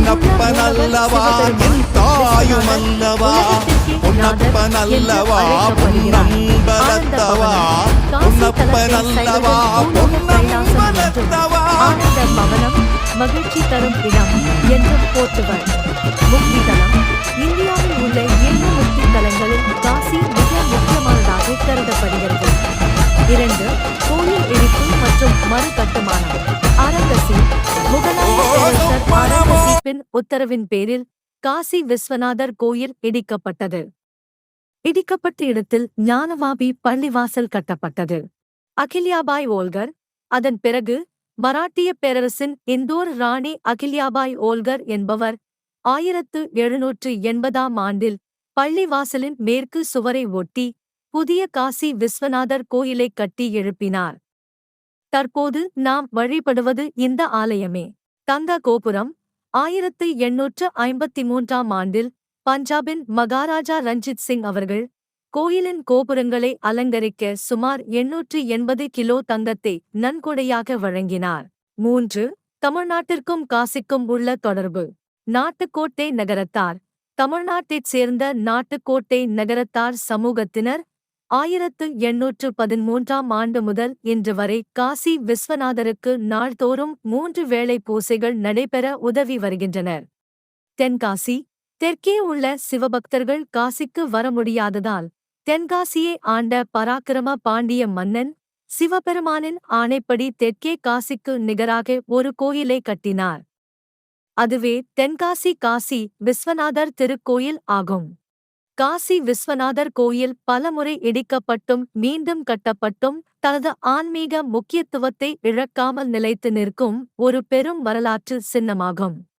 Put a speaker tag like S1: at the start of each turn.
S1: என்னப்பன் அல்லவா என் தாயும் அல்லவா உன்னப்பன் அல்லவா பொன்னம்பலத்தவா உன்னப்பன் அல்லவா பொன்னம்பலத்தவா
S2: மகிழ்ச்சி தரும் இடம் என்று போற்றுவர் முக்தி தலம் அமைப்பின் உத்தரவின் பேரில் காசி விஸ்வநாதர் கோயில் இடிக்கப்பட்டது. இடிக்கப்பட்ட இடத்தில் ஞானவாபி பள்ளிவாசல் கட்டப்பட்டது. அகில்யாபாய் ஓல்கர் அதன் பிறகு மராட்டிய பேரரசின் இந்தோர் ராணி அகில்யாபாய் ஓல்கர் என்பவர் ஆயிரத்து எழுநூற்று எண்பதாம் ஆண்டில் பள்ளிவாசலின் மேற்கு சுவரை ஒட்டி புதிய காசி விஸ்வநாதர் கோயிலை கட்டி எழுப்பினார். தற்போது நாம் வழிபடுவது இந்த ஆலயமே. தங்க கோபுரம் ஆயிரத்து எண்ணூற்று ஐம்பத்தி மூன்றாம் ஆண்டில் பஞ்சாபின் மகாராஜா ரஞ்சித் சிங் அவர்கள் கோயிலின் கோபுரங்களை அலங்கரிக்க சுமார் எண்ணூற்று எண்பது கிலோ தங்கத்தை நன்கொடையாக வழங்கினார். மூன்று தமிழ்நாட்டிற்கும் காசிக்கும் உள்ள தொடர்பு. நாட்டுக்கோட்டை நகரத்தார். தமிழ்நாட்டைச் சேர்ந்த நாட்டுக்கோட்டை நகரத்தார் சமூகத்தினர் ஆயிரத்து எண்ணூற்று பதிமூன்றாம் ஆண்டு முதல் இன்று வரை காசி விஸ்வநாதருக்கு நாள்தோறும் மூன்று வேளை பூசைகள் நடைபெற உதவி வருகின்றனர். தென்காசி தெற்கே உள்ள சிவபக்தர்கள் காசிக்கு வர முடியாததால் தென்காசியை ஆண்ட பராக்கிரம பாண்டிய மன்னன் சிவபெருமானின் ஆணைப்படி தெற்கே காசிக்கு நிகராக ஒரு கோயிலை கட்டினார். அதுவே தென்காசி காசி விஸ்வநாதர் திருக்கோயில் ஆகும். காசி விஸ்வநாதர் கோயில் பலமுறை இடிக்கப்பட்டும் மீண்டும் கட்டப்பட்டும் தனது ஆன்மீக முக்கியத்துவத்தை இழக்காமல் நிலைத்து நிற்கும் ஒரு பெரும் வரலாற்று சின்னமாகும்.